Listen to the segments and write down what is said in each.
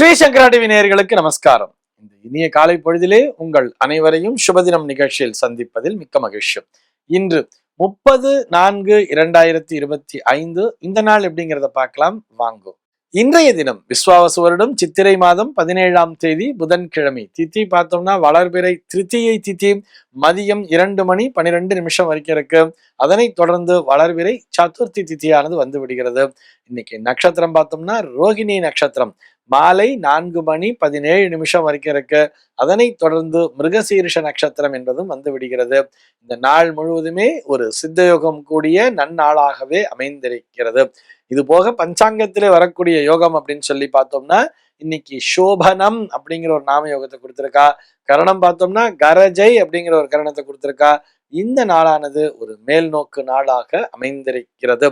ஸ்ரீ சங்கரா TV நேயர்களுக்கு நமஸ்காரம். இந்த இனிய காலை பொழுதிலே உங்கள் அனைவரையும் சுபதினம் நிகழ்ச்சியில் சந்திப்பதில் மிக்க மகிழ்ச்சி. இன்று முப்பது நான்கு இரண்டாயிரத்தி இருபத்தி ஐந்து இந்த நாள் எப்படிங்கிறத பார்க்கலாம். வாங்கும் இன்றைய தினம் விஸ்வாவசு வருடம் சித்திரை மாதம் பதினேழாம் தேதி புதன்கிழமை. தித்தி பார்த்தோம்னா வளர்பிறை திருத்தியை தித்தி மதியம் இரண்டு மணி பன்னிரெண்டு நிமிஷம் வரைக்கும் இருக்கு. அதனைத் தொடர்ந்து வளர்விரை சதுர்த்தி திதியானது வந்து விடுகிறது. இன்னைக்கு நட்சத்திரம் பார்த்தோம்னா ரோகிணி நட்சத்திரம். மாலை நான்கு மணி பதினேழு நிமிஷம் வரைக்கும் இருக்கு. அதனைத் தொடர்ந்து மிருகசீரிஷ நட்சத்திரம் என்பதும் வந்து விடுகிறது. இந்த நாள் முழுவதுமே ஒரு சித்தயோகம் கூடிய நன்னாளாகவே அமைந்திருக்கிறது. இது போக பஞ்சாங்கத்திலே வரக்கூடிய யோகம் அப்படின்னு சொல்லி பார்த்தோம்னா இன்னைக்கு சோபனம் அப்படிங்கிற ஒரு நாம யோகத்தை கொடுத்துருக்கா. கரணம் பார்த்தோம்னா கரஜை அப்படிங்கிற ஒரு கரணத்தை கொடுத்திருக்கா. இந்த நாளானது ஒரு மேல் நோக்கு நாளாக அமைந்திருக்கிறது.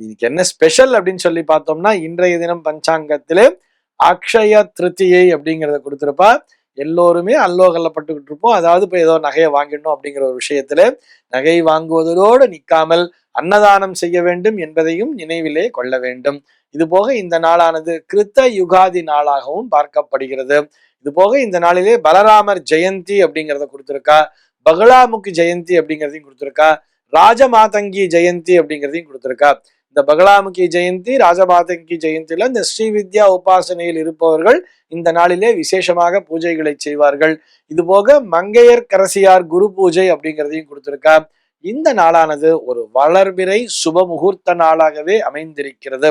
இதுக்கு என்ன ஸ்பெஷல் அப்படின்னு சொல்லி பார்த்தோம்னா இன்றைய தினம் பஞ்சாங்கத்திலே அக்ஷய திருத்தியை அப்படிங்கிறத கொடுத்திருப்பா. எல்லோருமே அல்லோகல்லப்பட்டுக்கிட்டு இருப்போம். அதாவது இப்போ ஏதோ நகையை வாங்கிடணும் அப்படிங்கிற ஒரு விஷயத்துல நகை வாங்குவதோடு நிற்காமல் அன்னதானம் செய்ய வேண்டும் என்பதையும் நினைவிலே கொள்ள வேண்டும். இது போக இந்த நாளானது கிருத்த யுகாதி நாளாகவும் பார்க்கப்படுகிறது. இது போக இந்த நாளிலே பலராமர் ஜெயந்தி அப்படிங்கிறத கொடுத்துருக்கா பகலாமுக்கு ஜெயந்தி அப்படிங்கிறதையும் கொடுத்துருக்கா ராஜமாதங்கி ஜெயந்தி அப்படிங்கிறதையும் கொடுத்துருக்கா. இந்த பகலாமுகி ஜெயந்தி ராஜமாதங்கி ஜெயந்தியில இந்த ஸ்ரீ வித்யா உபாசனையில் இருப்பவர்கள் இந்த நாளிலே விசேஷமாக பூஜைகளை செய்வார்கள். இது போக மங்கையர் கரசியார் குரு பூஜை அப்படிங்கிறதையும் கொடுத்திருக்கா. இந்த நாளானது ஒரு வளர்பிறை சுப முகூர்த்த நாளாகவே அமைந்திருக்கிறது.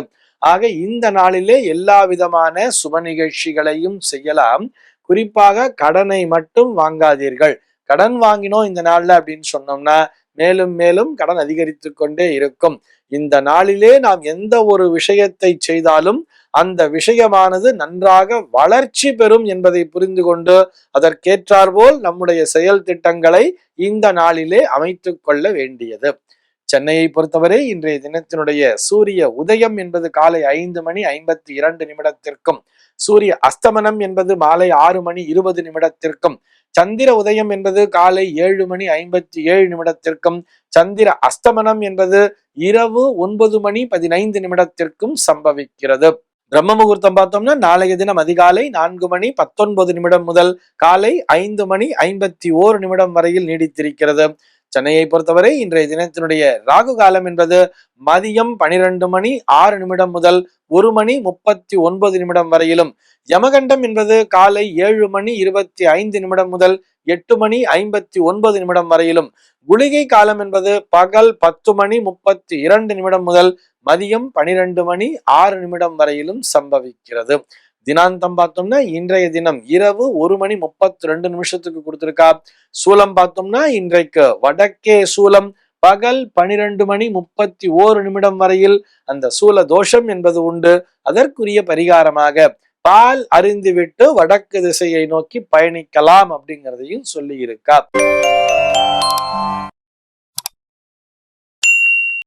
ஆக இந்த நாளிலே எல்லா விதமான சுப நிகழ்ச்சிகளையும் செய்யலாம். குறிப்பாக கடனை மட்டும் வாங்காதீர்கள். கடன் வாங்கினோம் இந்த நாள்ல அப்படின்னு சொன்னோம்னா மேலும் மேலும் கடன் அதிகரித்து கொண்டே இருக்கும். இந்த நாளிலே நாம் எந்த ஒரு விஷயத்தை செய்தாலும் அந்த விஷயமானது நன்றாக வளர்ச்சி பெறும் என்பதை புரிந்து கொண்டு அதற்கேற்றாற்போல் நம்முடைய செயல் திட்டங்களை இந்த நாளிலே அமைத்து கொள்ள வேண்டியது. சென்னையை பொறுத்தவரை இன்றைய தினத்தினுடைய சூரிய உதயம் என்பது காலை ஐந்து மணி ஐம்பத்தி இரண்டு நிமிடத்திற்கும் சூரிய அஸ்தமனம் என்பது மாலை ஆறு மணி இருபது நிமிடத்திற்கும் சந்திர உதயம் என்பது காலை ஏழு மணி ஐம்பத்தி ஏழு நிமிடத்திற்கும் சந்திர அஸ்தமனம் என்பது இரவு ஒன்பது மணி பதினைந்து நிமிடத்திற்கும் சம்பவிக்கிறது. பிரம்ம முகூர்த்தம் பார்த்தோம்னா நாளைய தினம் அதிகாலை நான்கு மணி பத்தொன்பது நிமிடம் முதல் காலை ஐந்து மணி ஐம்பத்தி ஓரு நிமிடம் வரையில் நீடித்திருக்கிறது. சென்னையை பொறுத்தவரை இன்றைய தினத்தினுடைய ராகு காலம் என்பது மதியம் பனிரெண்டு மணி ஆறு நிமிடம் முதல் ஒரு மணி முப்பத்தி ஒன்பது நிமிடம் வரையிலும். யமகண்டம் என்பது காலை ஏழு மணி இருபத்தி ஐந்து நிமிடம் முதல் எட்டு மணி ஐம்பத்தி ஒன்பது நிமிடம் வரையிலும். குளிகை காலம் என்பது பகல் பத்து மணி முப்பத்தி இரண்டு நிமிடம் முதல் மதியம் பனிரெண்டு மணி ஆறு நிமிடம் வரையிலும் சம்பவிக்கிறது. தினாந்தம் பார்த்தோம்னா இன்றைய தினம் இரவு ஒரு மணி முப்பத்தி ரெண்டு நிமிஷத்துக்கு கொடுத்திருக்கா. சூலம் பார்த்தோம்னா இன்றைக்கு வடக்கே சூலம் பகல் பனிரெண்டு மணி முப்பத்தி ஓரு நிமிடம் வரையில் அந்த சூல தோஷம் என்பது உண்டு. அதற்குரிய பரிகாரமாக பால் அறிந்துவிட்டு வடக்கு திசையை நோக்கி பயணிக்கலாம் அப்படிங்கிறதையும் சொல்லி இருக்கா